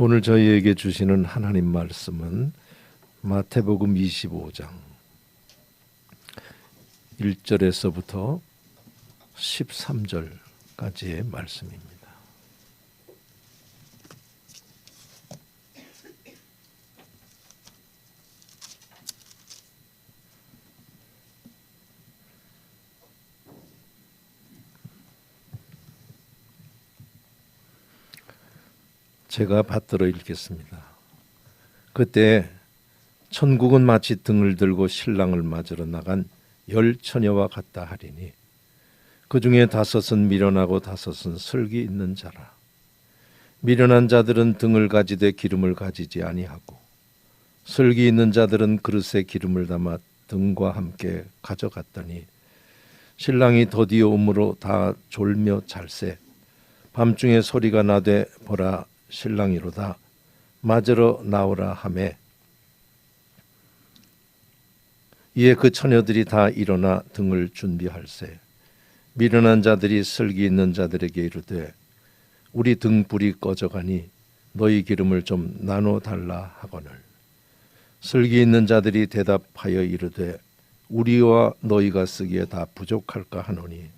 오늘 저희에게 주시는 하나님 말씀은 마태복음 25장 1절에서부터 13절까지의 말씀입니다. 제가 받들어 읽겠습니다. 그때 천국은 마치 등을 들고 신랑을 맞으러 나간 열 처녀와 같다 하리니 그 중에 다섯은 미련하고 다섯은 슬기 있는 자라. 미련한 자들은 등을 가지되 기름을 가지지 아니하고 슬기 있는 자들은 그릇에 기름을 담아 등과 함께 가져갔더니 신랑이 더디어 오므로 다 졸며 잘세 밤중에 소리가 나되 보라 신랑이로다. 맞으러 나오라 하매. 이에 그 처녀들이 다 일어나 등을 준비할세. 미련한 자들이 슬기 있는 자들에게 이르되 우리 등불이 꺼져가니 너희 기름을 좀 나눠 달라 하거늘. 슬기 있는 자들이 대답하여 이르되 우리와 너희가 쓰기에 다 부족할까 하노니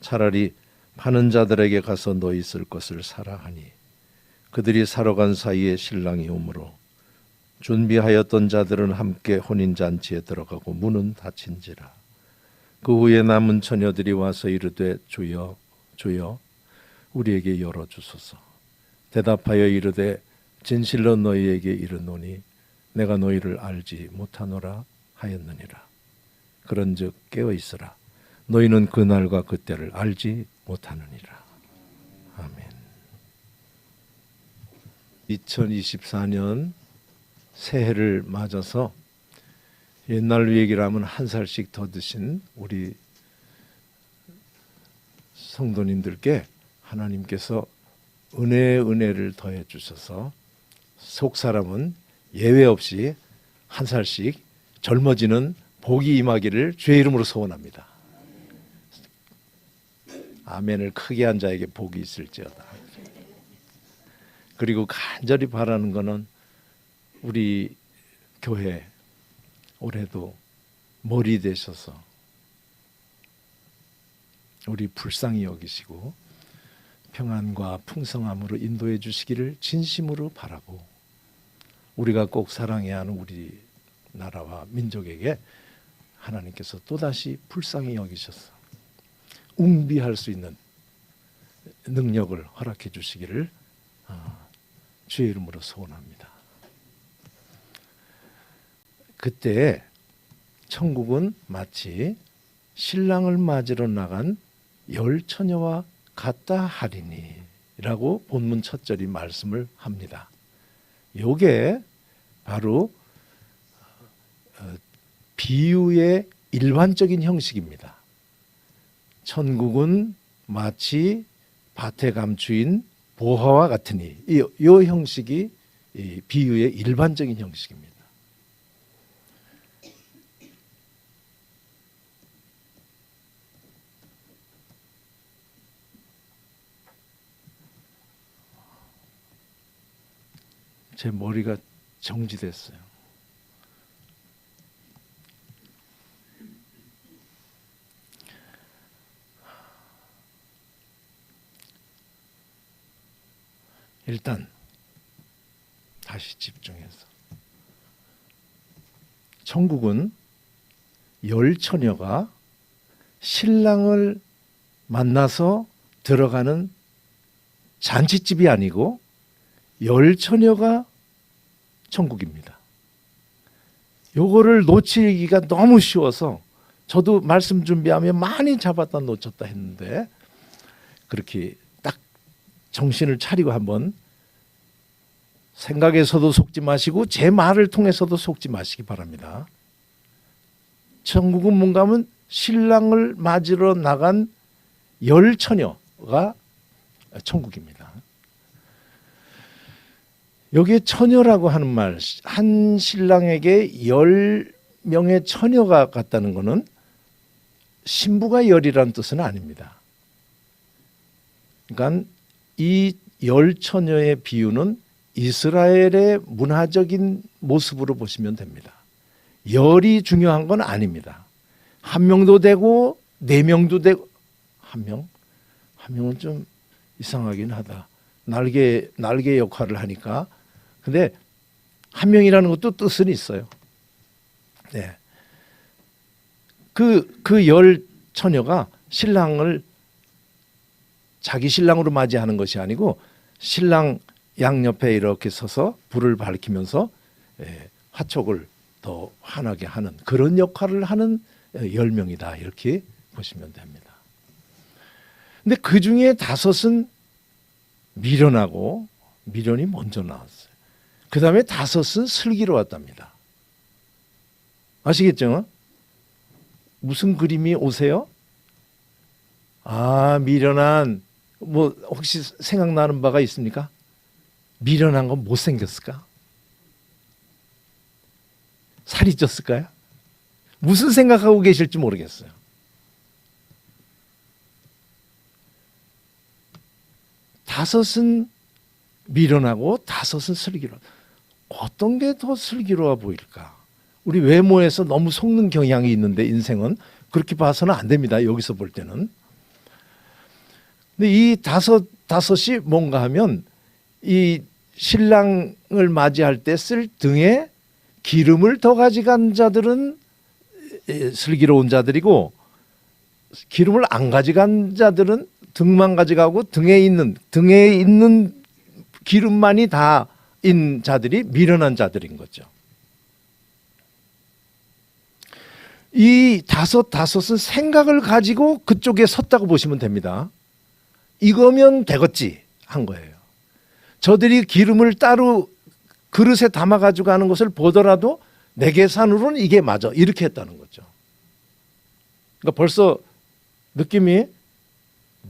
차라리 파는 자들에게 가서 너희 쓸 것을 사라 하니 그들이 사러 간 사이에 신랑이 오므로 준비하였던 자들은 함께 혼인 잔치에 들어가고 문은 닫힌지라. 그 후에 남은 처녀들이 와서 이르되 주여 주여 우리에게 열어 주소서. 대답하여 이르되 진실로 너희에게 이르노니 내가 너희를 알지 못하노라 하였느니라. 그런즉 깨어 있으라. 너희는 그 날과 그 때를 알지 못하느니라 아멘 2024년 새해를 맞아서 옛날 얘기를 하면 한 살씩 더 드신 우리 성도님들께 하나님께서 은혜의 은혜를 더해 주셔서 속 사람은 예외 없이 한 살씩 젊어지는 복이 임하기를 주의 이름으로 소원합니다. 아멘을 크게 한 자에게 복이 있을지어다. 그리고 간절히 바라는 것은 우리 교회 올해도 머리 되셔서 우리 불쌍히 여기시고 평안과 풍성함으로 인도해 주시기를 진심으로 바라고 우리가 꼭 사랑해야 하는 우리 나라와 민족에게 하나님께서 또다시 불쌍히 여기셔서 웅비할 수 있는 능력을 허락해 주시기를 어, 주의 이름으로 소원합니다. 그때 천국은 마치 신랑을 맞으러 나간 열 처녀와 같다 하리니라고 본문 첫 절이 말씀을 합니다. 요게 바로 어, 비유의 일반적인 형식입니다. 천국은 마치 밭에 감추인 보화와 같으니 이, 이 형식이 이 비유의 일반적인 형식입니다. 제 머리가 정지됐어요. 일단 다시 집중해서 천국은 열 처녀가 신랑을 만나서 들어가는 잔치집이 아니고 열 처녀가 천국입니다. 요거를 놓치기가 너무 쉬워서 저도 말씀 준비하면 많이 잡았다 놓쳤다 했는데 그렇게 딱 정신을 차리고 한번 생각에서도 속지 마시고 제 말을 통해서도 속지 마시기 바랍니다. 천국은 뭔가 하면 신랑을 맞으러 나간 열 처녀가 천국입니다. 여기에 처녀라고 하는 말, 한 신랑에게 열 명의 처녀가 같다는 것은 신부가 열이라는 뜻은 아닙니다. 그러니까 이 열 처녀의 비유는 이스라엘의 문화적인 모습으로 보시면 됩니다. 열이 중요한 건 아닙니다. 한 명도 되고 네 명도 되고 한 명? 한 명은 좀 이상하긴 하다. 날개 날개 역할을 하니까. 근데 한 명이라는 것도 뜻은 있어요. 네. 그 그 열 처녀가 신랑을 자기 신랑으로 맞이하는 것이 아니고 신랑 양옆에 이렇게 서서 불을 밝히면서 예, 화촉을 더 환하게 하는 그런 역할을 하는 예, 열 명이다 이렇게 보시면 됩니다. 근데 그 중에 다섯은 미련하고 미련이 먼저 나왔어요. 그 다음에 다섯은 슬기로 왔답니다. 아시겠죠? 무슨 그림이 오세요? 아 미련한 뭐 혹시 생각나는 바가 있습니까? 미련한 건 못생겼을까? 살이 쪘을까요? 무슨 생각하고 계실지 모르겠어요. 다섯은 미련하고 다섯은 슬기로. 어떤 게 더 슬기로워 보일까? 우리 외모에서 너무 속는 경향이 있는데 인생은 그렇게 봐서는 안 됩니다. 여기서 볼 때는. 근데 이 다섯 다섯이 뭔가 하면 이 신랑을 맞이할 때 쓸 등에 기름을 더 가져간 자들은 에, 슬기로운 자들이고 기름을 안 가져간 자들은 등만 가져가고 등에 있는 등에 있는 기름만이 다인 자들이 미련한 자들인 거죠. 이 다섯 다섯은 생각을 가지고 그쪽에 섰다고 보시면 됩니다. 이거면 되겠지 한 거예요. 저들이 기름을 따로 그릇에 담아 가지고 가는 것을 보더라도 내 계산으로는 이게 맞아 이렇게 했다는 거죠. 그러니까 벌써 느낌이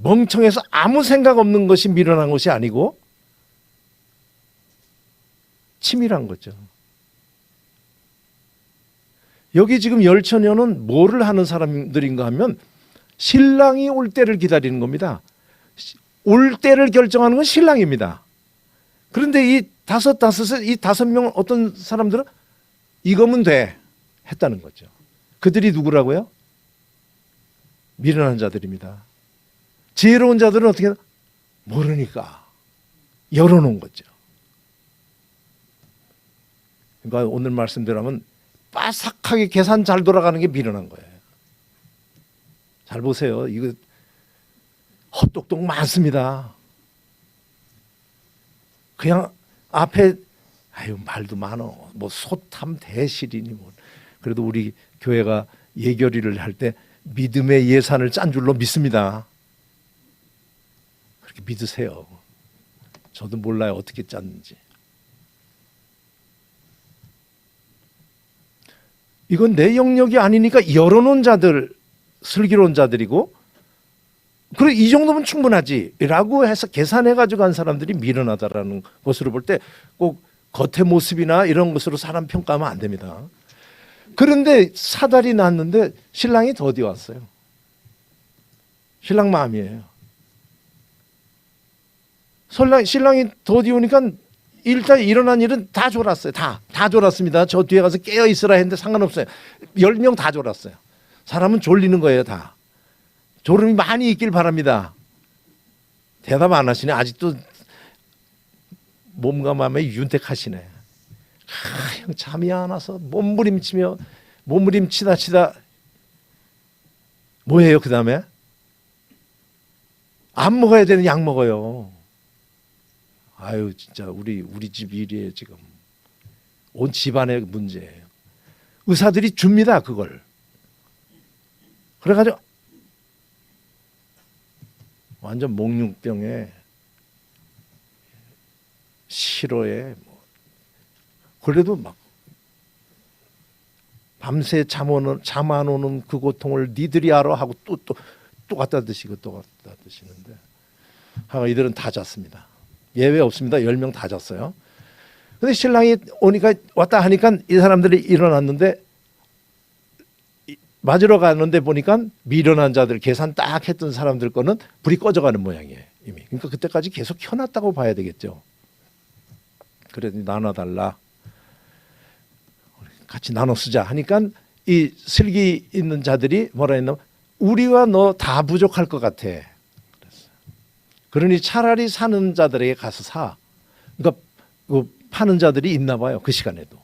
멍청해서 아무 생각 없는 것이 미련한 것이 아니고 치밀한 거죠. 여기 지금 열처녀는 뭐를 하는 사람들인가 하면 신랑이 올 때를 기다리는 겁니다. 올 때를 결정하는 건 신랑입니다. 그런데 이 다섯 다섯에 이 다섯 명 어떤 사람들은 이거면 돼 했다는 거죠. 그들이 누구라고요? 미련한 자들입니다. 지혜로운 자들은 어떻게 모르니까 열어놓은 거죠. 그러니까 오늘 말씀대로 하면 빠삭하게 계산 잘 돌아가는 게 미련한 거예요. 잘 보세요. 이거 헛똑똑 많습니다. 그냥 앞에 아유 말도 많어. 뭐 소탐 대실이니 뭐. 그래도 우리 교회가 예결위를 할 때 믿음의 예산을 짠 줄로 믿습니다. 그렇게 믿으세요. 저도 몰라요 어떻게 짰는지. 이건 내 영역이 아니니까 열어놓은 자들 슬기로운 자들이고 그래 이 정도면 충분하지라고 해서 계산해 가지고 간 사람들이 미련하다라는 것으로 볼 때 꼭 겉의 모습이나 이런 것으로 사람 평가하면 안 됩니다. 그런데 사달이 났는데 신랑이 더디 왔어요. 신랑 마음이에요. 신랑, 신랑이 더디 오니까 일단 일어난 일은 다 졸았어요. 다. 다 졸았습니다. 저 뒤에 가서 깨어 있으라 했는데 상관없어요. 열 명 다 졸았어요. 사람은 졸리는 거예요, 다. 졸음이 많이 있길 바랍니다. 대답 안 하시네. 아직도 몸과 마음에 윤택하시네. 아, 형 잠이 안 와서 몸부림치며 몸부림치다 치다 뭐예요 그 다음에? 안 먹어야 되는 약 먹어요. 아유 진짜 우리 우리 집 일이에요 지금 온 집안의 문제예요. 의사들이 줍니다 그걸. 그래가지고 완전 목육병에 실어에 뭐 그래도 막 밤새 잠 오는 잠 안 오는 그 고통을 니들이 알아 하고 또 또 또 갖다 드시고 또 갖다 드시는데 하가 이들은 다 잤습니다. 예외 없습니다. 열명다 잤어요. 근데 신랑이 오니까 왔다 하니까 이 사람들이 일어났는데 이- 맞으러 가는데 보니까 미련한 자들 계산 딱 했던 사람들 거는 불이 꺼져가는 모양이에요 이미. 그러니까 그때까지 계속 켜놨다고 봐야 되겠죠. 그래도 나눠달라. 같이 나눠 쓰자 하니까 이 슬기 있는 자들이 뭐라 했나? 우리와 너 다 부족할 것 같아. 그러니 차라리 사는 자들에게 가서 사. 그러니까 그 파는 자들이 있나 봐요. 그 시간에도.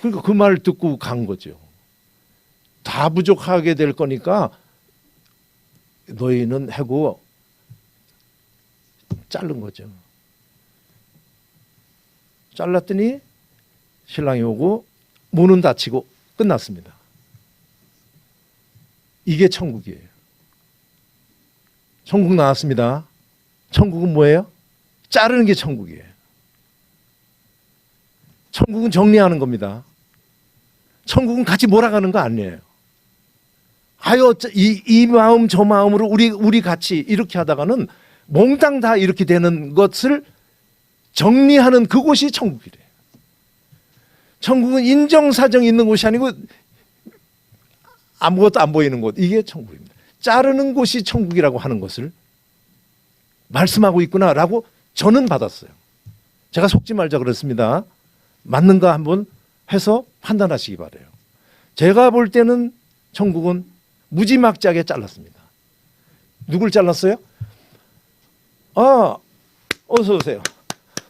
그러니까 그말 듣고 간 거죠. 다 부족하게 될 거니까 너희는 해고 자른 거죠. 잘랐더니 신랑이 오고 문은 닫히고 끝났습니다. 이게 천국이에요. 천국 나왔습니다. 천국은 뭐예요? 자르는 게 천국이에요. 천국은 정리하는 겁니다. 천국은 같이 몰아가는 거 아니에요. 아유 이, 이 마음 저 마음으로 우리 우리 같이 이렇게 하다가는 몽땅 다 이렇게 되는 것을 정리하는 그곳이 천국이래요. 천국은 인정사정 있는 곳이 아니고 아무것도 안 보이는 곳 이게 천국입니다. 자르는 곳이 천국이라고 하는 것을 말씀하고 있구나라고 저는 받았어요. 제가 속지 말자 그랬습니다. 맞는가 한번 해서 판단하시기 바래요. 제가 볼 때는 천국은 무지막지하게 잘랐습니다. 누굴 잘랐어요? 아, 어서 오세요.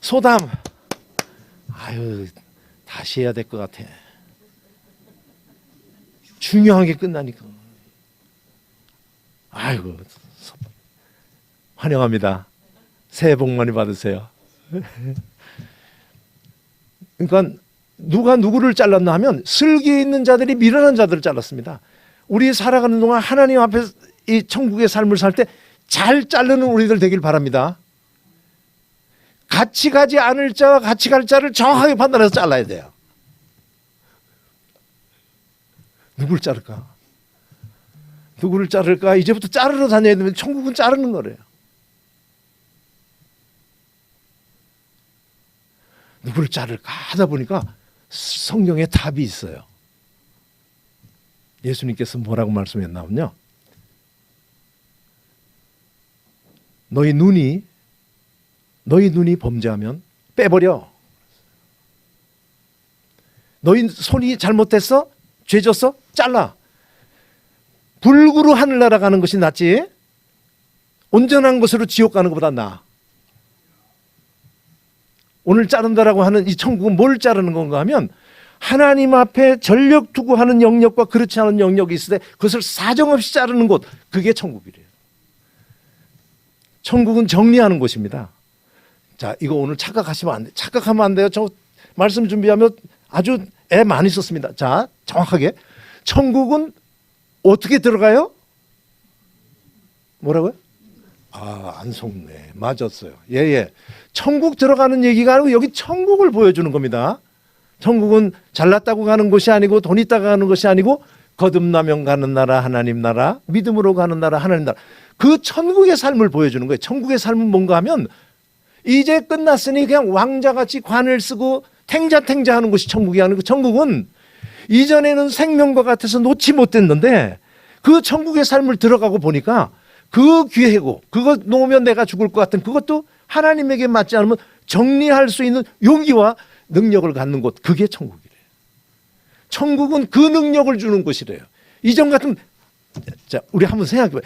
소담. 아유, 다시 해야 될 것 같아. 중요하게 끝나니까. 아이고, 소- 환영합니다. 새해 복 많이 받으세요. 그러니까 누가 누구를 잘랐나 하면 슬기 있는 자들이 미련한 자들을 잘랐습니다. 우리 살아가는 동안 하나님 앞에 이 천국의 삶을 살 때 잘 자르는 우리들 되길 바랍니다. 같이 가지 않을 자와 같이 갈 자를 정확하게 판단해서 잘라야 돼요. 누굴 자를까? 누구를 자를까? 이제부터 자르러 다녀야 되면 천국은 자르는 거래요. 누구를 자를까 하다 보니까 성경에 답이 있어요. 예수님께서 뭐라고 말씀했나면요. 너희 눈이 너희 눈이 범죄하면 빼버려. 너희 손이 잘못됐어? 죄졌어? 잘라. 불구로 하늘나라 가는 것이 낫지. 온전한 것으로 지옥 가는 것보다 나아. 오늘 자른다라고 하는 이 천국은 뭘 자르는 건가 하면 하나님 앞에 전력 두고 하는 영역과 그렇지 않은 영역이 있을 때 그것을 사정없이 자르는 곳 그게 천국이래요. 천국은 정리하는 곳입니다. 자, 이거 오늘 착각하시면 안 돼. 착각하면 안 돼요. 저 말씀 준비하면 아주 애 많이 썼습니다. 자, 정확하게 천국은 어떻게 들어가요? 뭐라고요? 아, 안 속네. 맞았어요. 예, 예. 천국 들어가는 얘기가 아니고 여기 천국을 보여주는 겁니다. 천국은 잘났다고 가는 곳이 아니고 돈 있다가 가는 것이 아니고 거듭나면 가는 나라 하나님 나라 믿음으로 가는 나라 하나님 나라 그 천국의 삶을 보여주는 거예요. 천국의 삶은 뭔가 하면 이제 끝났으니 그냥 왕자같이 관을 쓰고 탱자탱자 하는 것이 천국이 아니고 천국은 이전에는 생명과 같아서 놓지 못했는데 그 천국의 삶을 들어가고 보니까 그 귀해고 그거 놓으면 내가 죽을 것 같은 그것도 하나님에게 맞지 않으면 정리할 수 있는 용기와 능력을 갖는 곳 그게 천국이래요. 천국은 그 능력을 주는 곳이래요. 이전 같은 자 우리 한번 생각해 봐요.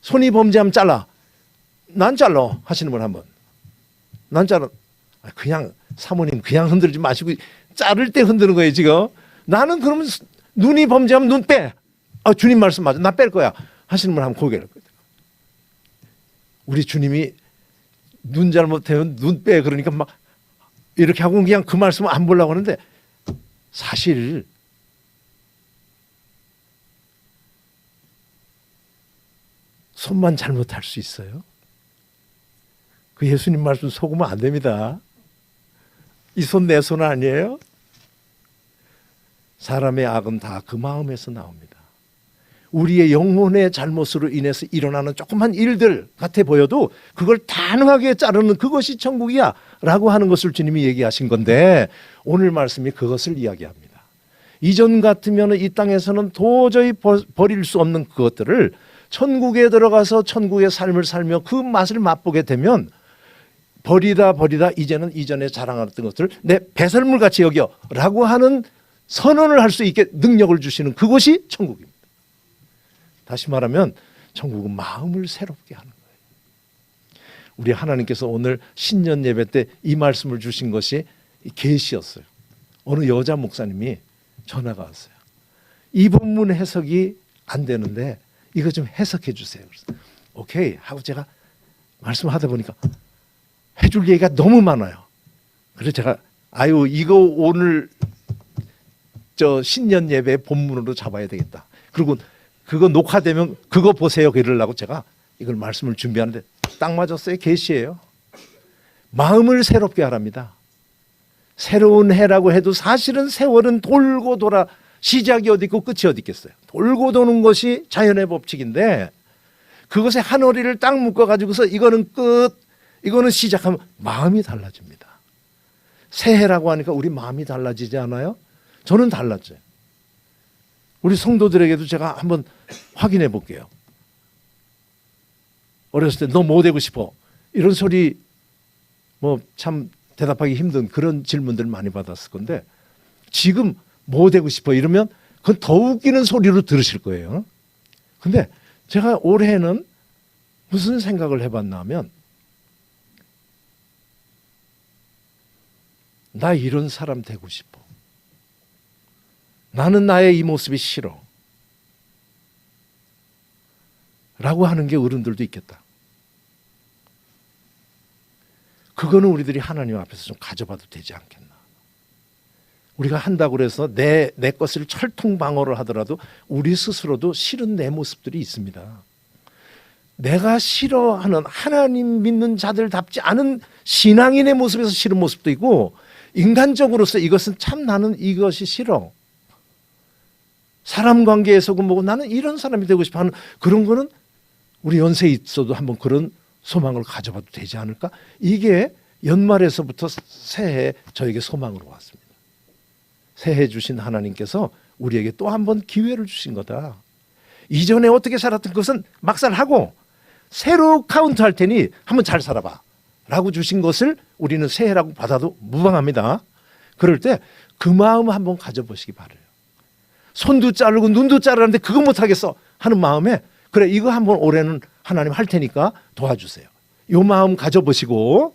손이 범죄하면 잘라. 난 잘라 하시는 분 한번. 난 잘라. 아, 그냥 사모님 그냥 흔들지 마시고 자를 때 흔드는 거예요 지금. 나는 그러면 눈이 범죄하면 눈 빼. 아 주님 말씀 맞아. 나 뺄 거야. 하시는 분 한번 고개를. 끄덕. 우리 주님이 눈 잘못되면 눈 빼 그러니까 막 이렇게 하고 그냥 그 말씀을 안 보려고 하는데 사실 손만 잘못할 수 있어요. 그 예수님 말씀 속으면 안 됩니다. 이 손 내손 아니에요? 사람의 악은 다 그 마음에서 나옵니다. 우리의 영혼의 잘못으로 인해서 일어나는 조그만 일들 같아 보여도 그걸 단호하게 자르는 그것이 천국이야 라고 하는 것을 주님이 얘기하신 건데 오늘 말씀이 그것을 이야기합니다. 이전 같으면 이 땅에서는 도저히 버- 버릴 수 없는 그것들을 천국에 들어가서 천국의 삶을 살며 그 맛을 맛보게 되면 버리다 버리다 이제는 이전에 자랑했던 것을 내 배설물 같이 여겨라고 하는 선언을 할 수 있게 능력을 주시는 그곳이 천국입니다. 다시 말하면 천국은 마음을 새롭게 하는 거예요. 우리 하나님께서 오늘 신년 예배 때 이 말씀을 주신 것이 계시였어요. 어느 여자 목사님이 전화가 왔어요. 이 본문 해석이 안 되는데 이거 좀 해석해 주세요. 그래서 오케이 하고 제가 말씀하다 보니까 해줄 얘기가 너무 많아요. 그래서 제가 아유 이거 오늘 저 신년 예배 본문으로 잡아야 되겠다. 그리고 그거 녹화되면 그거 보세요. 그러려고 제가 이걸 말씀을 준비하는데 딱 맞았어요. 계시예요. 마음을 새롭게 하랍니다. 새로운 해라고 해도 사실은 세월은 돌고 돌아 시작이 어디 있고 끝이 어디 있겠어요. 돌고 도는 것이 자연의 법칙인데 그것에 한 허리를 딱 묶어 가지고서 이거는 끝, 이거는 시작하면 마음이 달라집니다. 새해라고 하니까 우리 마음이 달라지지 않아요? 저는 달랐어요. 우리 성도들에게도 제가 한번 확인해 볼게요. 어렸을 때 너 뭐 되고 싶어? 이런 소리 뭐 참 대답하기 힘든 그런 질문들 많이 받았을 건데 지금 뭐 되고 싶어 이러면 그건 더 웃기는 소리로 들으실 거예요. 근데 제가 올해는 무슨 생각을 해봤나 하면 나 이런 사람 되고 싶어. 나는 나의 이 모습이 싫어. 라고 하는 게 어른들도 있겠다. 그거는 우리들이 하나님 앞에서 좀 가져봐도 되지 않겠나. 우리가 한다고 그래서 내, 내 것을 철통방어를 하더라도 우리 스스로도 싫은 내 모습들이 있습니다. 내가 싫어하는 하나님 믿는 자들답지 않은 신앙인의 모습에서 싫은 모습도 있고 인간적으로서 이것은 참 나는 이것이 싫어. 사람 관계에서고 뭐고 나는 이런 사람이 되고 싶어 하는 그런 거는 우리 연세에 있어도 한번 그런 소망을 가져봐도 되지 않을까? 이게 연말에서부터 새해 저에게 소망으로 왔습니다. 새해 주신 하나님께서 우리에게 또 한 번 기회를 주신 거다. 이전에 어떻게 살았던 것은 막살하고 새로 카운트 할 테니 한번 잘 살아봐. 라고 주신 것을 우리는 새해라고 받아도 무방합니다. 그럴 때 그 마음 한번 가져보시기 바래요. 손도 자르고 눈도 자르는데 그거 못 하겠어 하는 마음에 그래 이거 한번 올해는 하나님 할 테니까 도와주세요. 요 마음 가져보시고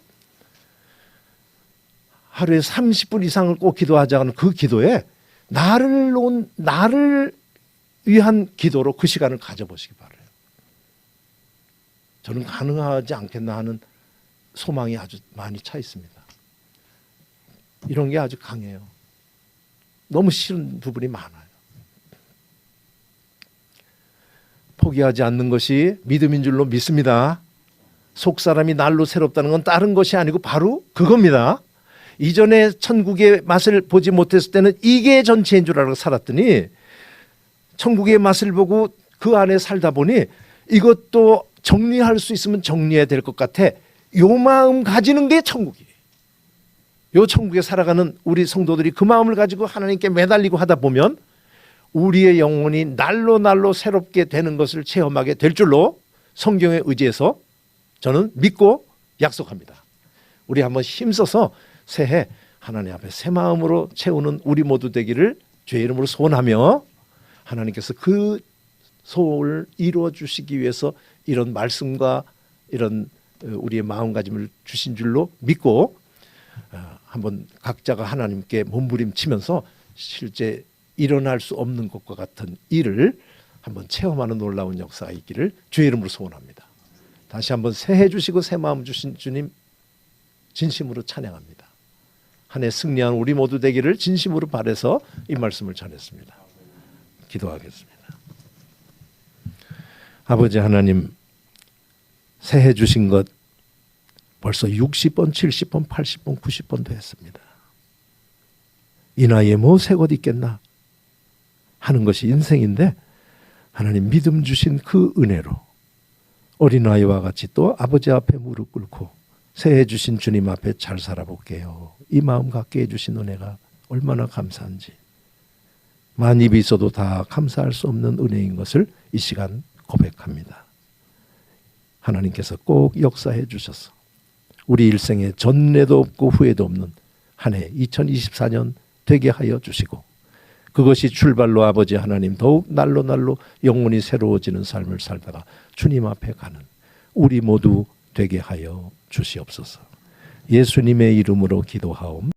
하루에 30분 이상을 꼭 기도하자는 그 기도에 나를 놓은 나를 위한 기도로 그 시간을 가져보시기 바래요. 저는 가능하지 않겠나 하는 소망이 아주 많이 차 있습니다. 이런 게 아주 강해요. 너무 싫은 부분이 많아요. 포기하지 않는 것이 믿음인 줄로 믿습니다. 속 사람이 날로 새롭다는 건 다른 것이 아니고 바로 그겁니다. 이전에 천국의 맛을 보지 못했을 때는 이게 전체인 줄 알고 살았더니 천국의 맛을 보고 그 안에 살다 보니 이것도 정리할 수 있으면 정리해야 될 것 같아. 요 마음 가지는 게 천국이에요. 요 천국에 살아가는 우리 성도들이 그 마음을 가지고 하나님께 매달리고 하다 보면 우리의 영혼이 날로 날로 새롭게 되는 것을 체험하게 될 줄로 성경에 의지해서 저는 믿고 약속합니다. 우리 한번 힘써서 새해 하나님 앞에 새 마음으로 채우는 우리 모두 되기를 주의 이름으로 소원하며 하나님께서 그 소원을 이루어 주시기 위해서 이런 말씀과 이런 어, 우리의 마음가짐을 주신 줄로 믿고 어, 한번 각자가 하나님께 몸부림치면서 실제 일어날 수 없는 것과 같은 일을 한번 체험하는 놀라운 역사가 있기를 주의 이름으로 소원합니다. 다시 한번 새해 주시고 새 마음 주신 주님 진심으로 찬양합니다. 한 해 승리한 우리 모두 되기를 진심으로 바래서 이 말씀을 전했습니다. 기도하겠습니다. 아버지 하나님 새해 주신 것 벌써 60번, 70번, 80번, 90번 됐습니다. 이 나이에 뭐 새 것 있겠나 하는 것이 인생인데 하나님 믿음 주신 그 은혜로 어린아이와 같이 또 아버지 앞에 무릎 꿇고 새해 주신 주님 앞에 잘 살아볼게요. 이 마음 갖게 해주신 은혜가 얼마나 감사한지 만 입이 있어도 다 감사할 수 없는 은혜인 것을 이 시간 고백합니다. 하나님께서 꼭 역사해 주셔서 우리 일생에 전례도 없고 후회도 없는 한 해 2024년 되게 하여 주시고 그것이 출발로 아버지 하나님 더욱 날로 날로 영혼이 새로워지는 삶을 살다가 주님 앞에 가는 우리 모두 되게 하여 주시옵소서. 예수님의 이름으로 기도하옵.